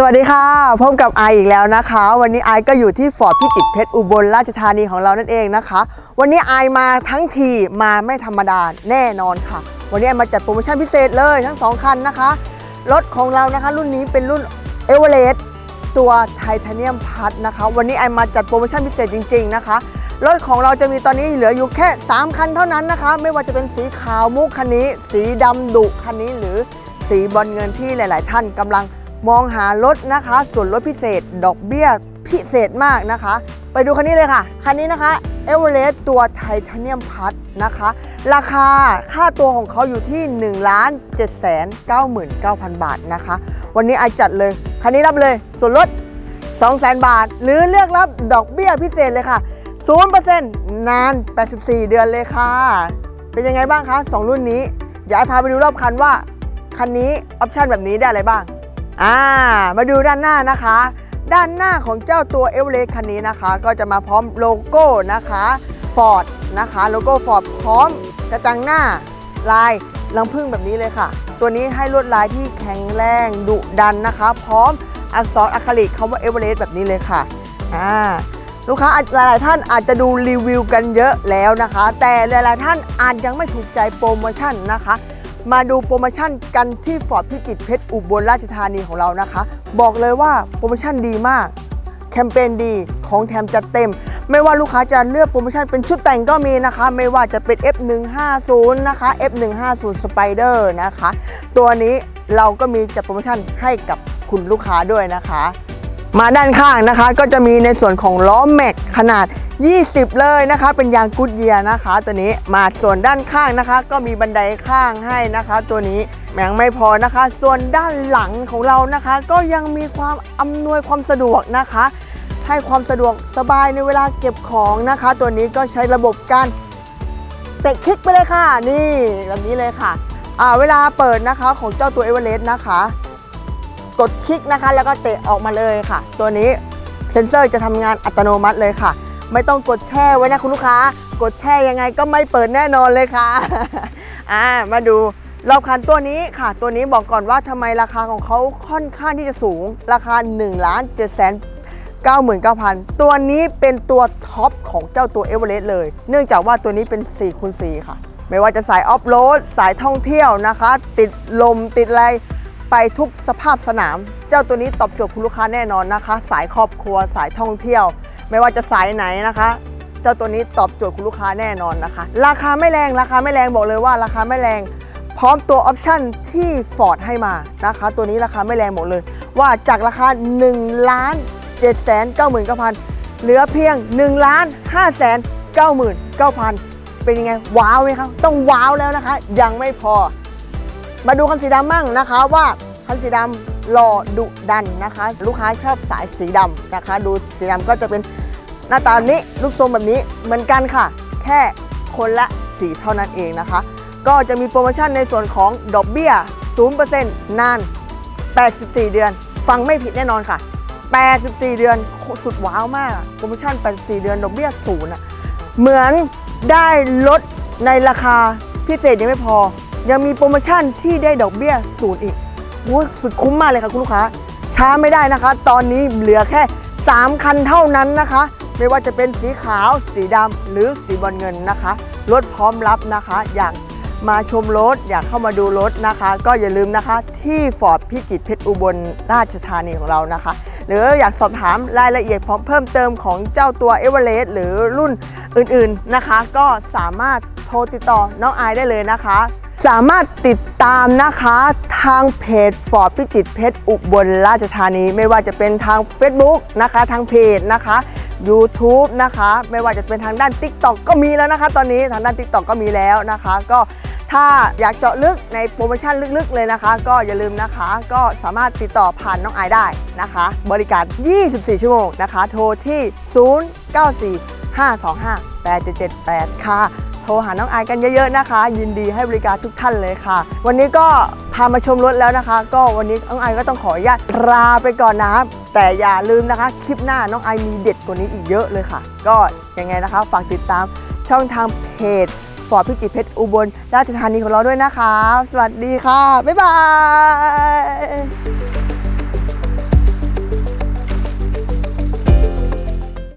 สวัสดีค่ะ พบกับไออีกแล้วนะคะ วันนี้ไอก็อยู่ที่ฟอร์ดพิจิตรเพชรอุบลราชธานีของเรานั่นเองนะคะ วันนี้ไอมาทั้งทีมาไม่ธรรมดาแน่นอนค่ะ วันนี้ไอมาจัดโปรโมชั่นพิเศษเลยทั้งสองคันนะคะ รถของเรานะคะ รุ่นนี้เป็นรุ่นเอเวอเรสต์ตัวไทเทเนียมพัทนะคะ วันนี้ไอมาจัดโปรโมชั่นพิเศษจริง ๆนะคะรถของเราจะมีตอนนี้เหลืออยู่แค่ 3 คันเท่านั้นนะคะ ไม่ว่าจะเป็นสีขาวมุกคันนี้ สีดำดุคันนี้หรือสีบอลเงินที่หลาย ๆ ท่านกำลัง มองหารถนะคะ ส่วนลดพิเศษ ดอกเบี้ยพิเศษมากนะคะ ไปดูคันนี้เลยค่ะ คันนี้นะคะเอเวอเรสต์ตัวไทเทเนียมพัทนะคะ ราคาค่าตัวของเขาอยู่ที่ 1 7 9 9 0 0 0 บาทนะคะ วันนี้ไอจัดเลย คันนี้รับเลย ส่วนลด 200,000 บาท หรือเลือกรับดอกเบี้ยพิเศษเลยค่ะ 0%นาน 84 เดือนเลยค่ะ เป็นยังไงบ้างคะ 2 รุ่นนี้เดี๋ยวไอพาไปดูรอบคันว่า คันนี้ออปชันแบบนี้ได้อะไรบ้าง อ่ามาดูด้านหน้านะคะ ด้านหน้าของเจ้าตัวเอเวอเรสต์คันนี้นะคะ ก็จะมาพร้อมโลโก้นะคะ Ford นะคะโลโก้ Ford พร้อมกระจังหน้าลายลังพึ่งแบบนี้เลยค่ะ ตัวนี้ให้ลวดลายที่แข็งแรงดุดันนะคะ พร้อมอักษรอะคริลิกคำว่าเอเวอเรสต์แบบนี้เลยค่ะอ่าลูกค้าหลาย ๆ ท่านอาจจะดูรีวิวกันเยอะแล้วนะคะ แต่หลาย ๆ ท่านอาจยังไม่ถูกใจโปรโมชั่นนะคะ มาดูโปรโมชั่นกันที่ฟอร์ดพิจิตรเพชรอุบลราชธานีของเรานะคะ บอกเลยว่าโปรโมชั่นดีมาก แคมเปญดีของแถมจัดเต็ม ไม่ว่าลูกค้าจะเลือกโปรโมชั่นเป็นชุดแต่งก็มีนะคะ ไม่ว่าจะเป็น F150 นะคะ F150 Spider นะคะ ตัวนี้เราก็มีจัดโปรโมชั่นให้กับคุณลูกค้าด้วยนะคะ มาด้านข้างนะคะ ก็จะมีในส่วนของล้อแม็กขนาด 20 เลยนะคะ เป็นยางกุดเยียนะคะ ตัวนี้มาส่วนด้านข้างนะคะ ก็มีบันไดข้างให้นะคะ ตัวนี้ยังไม่พอนะคะ ส่วนด้านหลังของเรานะคะ ก็ยังมีความอำนวยความสะดวกนะคะ ให้ความสะดวกสบายในเวลาเก็บของนะคะ ตัวนี้ก็ใช้ระบบการเตะคลิกไปเลยค่ะ นี่แบบนี้เลยค่ะอ่าเวลาเปิดนะคะของเจ้าตัวเอเวอเรสต์นะคะ กดคลิกนะคะ แล้วก็เตะออกมาเลยค่ะ ตัวนี้เซ็นเซอร์จะทำงานอัตโนมัติเลยค่ะ ไม่ต้องกดแช่ไว้นะคุณลูกค้า กดแช่ยังไงก็ไม่เปิดแน่นอนเลยค่ะอ่ามาดูรอบคันตัวนี้ค่ะ ตัวนี้บอกก่อนว่าทำไมราคาของเขาค่อนข้างที่จะสูง ราคา1ล้าน7แสน99,000 ตัวนี้เป็นตัวท็อปของเจ้าตัวเอเวอเรสต์เลย เนื่องจากว่าตัวนี้เป็น4คูณ4ค่ะ ไม่ว่าจะสายออฟโรดสายท่องเที่ยวนะคะ ติดลมติดอะไร ไปทุกสภาพสนาม เจ้าตัวนี้ตอบโจทย์คุณลูกค้าแน่นอนนะคะ สายครอบครัวสายท่องเที่ยว ไม่ว่าจะสายไหนนะคะ เจ้าตัวนี้ตอบโจทย์คุณลูกค้าแน่นอนนะคะ ราคาไม่แรงราคาไม่แรงบอกเลยว่า ราคาไม่แรงพร้อมตัวออปชั่นที่ Ford ให้มานะคะ ตัวนี้ราคาไม่แรงหมดเลย ว่าจากราคา1ล้าน7แสน99,000เหลือเพียง1ล้าน5แสน99,000 เป็นยังไงว้าวไหมครับ ต้องว้าวแล้วนะคะ ยังไม่พอ มาดูคันสีดำมั่งนะคะว่าคันสีดำหล่อดุดันนะคะ ลูกค้าชอบสายสีดำนะคะ ดูสีดำก็จะเป็นหน้าตาแบบนี้รูปทรงแบบนี้เหมือนกันค่ะ แค่คนละสีเท่านั้นเองนะคะ ก็จะมีโปรโมชั่นในส่วนของดอกเบี้ย 0%นาน 84 เดือน ฟังไม่ผิดแน่นอนค่ะ 84 เดือนสุดว้าวมาก โปรโมชั่น 84 เดือนดอกเบี้ยศูนย์เหมือนได้ลดในราคาพิเศษยังไม่พอ ยังมีโปรโมชั่นที่ได้ดอกเบี้ยศูนย์อีกโอ้สุดคุ้มมากเลยค่ะคุณลูกค้า ช้าไม่ได้นะคะ ตอนนี้เหลือแค่ 3 คันเท่านั้นนะคะ ไม่ว่าจะเป็นสีขาว สีดำหรือสีบอลเงินนะคะรถพร้อมรับนะคะ อยากมาชมรถอยากเข้ามาดูรถนะคะ ก็อย่าลืมนะคะ ที่ฟอร์ดพิจิตรเพชรอุบลราชธานีของเรานะคะ หรืออยากสอบถามรายละเอียดพร้อมเพิ่มเติมของเจ้าตัวเอเวอเรสต์หรือรุ่นอื่นๆนะคะ ก็สามารถโทรติดต่อน้องอายได้เลยนะคะ สามารถติดตามนะคะทางเพจฟอร์ดพิจิตเพชรอุบลราชธานี ไม่ว่าจะเป็นทาง Facebook นะคะทางเพจนะคะ YouTube นะคะ ไม่ว่าจะเป็นทางด้าน TikTok ก็มีแล้วนะคะ ตอนนี้ทางด้าน TikTok ก็มีแล้วนะคะ ก็ถ้าอยากเจาะลึกในโปรโมชั่นลึกๆเลยนะคะ ก็อย่าลืมนะคะ ก็สามารถติดต่อผ่านน้องไอได้นะคะ บริการ 24 ชั่วโมงนะคะ โทรที่ 0945258778 ค่ะ ทรหาน้องอายกันเยอะ ๆนะคะ ยินดีให้บริการทุกท่านเลยค่ะ วันนี้ก็พามาชมรถแล้วนะคะ ก็วันนี้น้องอายก็ต้องขออนุญาตลาไปก่อนนะครับแต่อย่าลืมนะคะ คลิปหน้าน้องไอมีเด็ดกว่านี้อีกเยอะเลยค่ะ ก็ยังไงนะคะ ฝากติดตามช่องทางเพจฟอร์ดพิจิตรเพชรอุบลราชธานีของเราด้วยนะคะ สวัสดีค่ะ บ๊ายบาย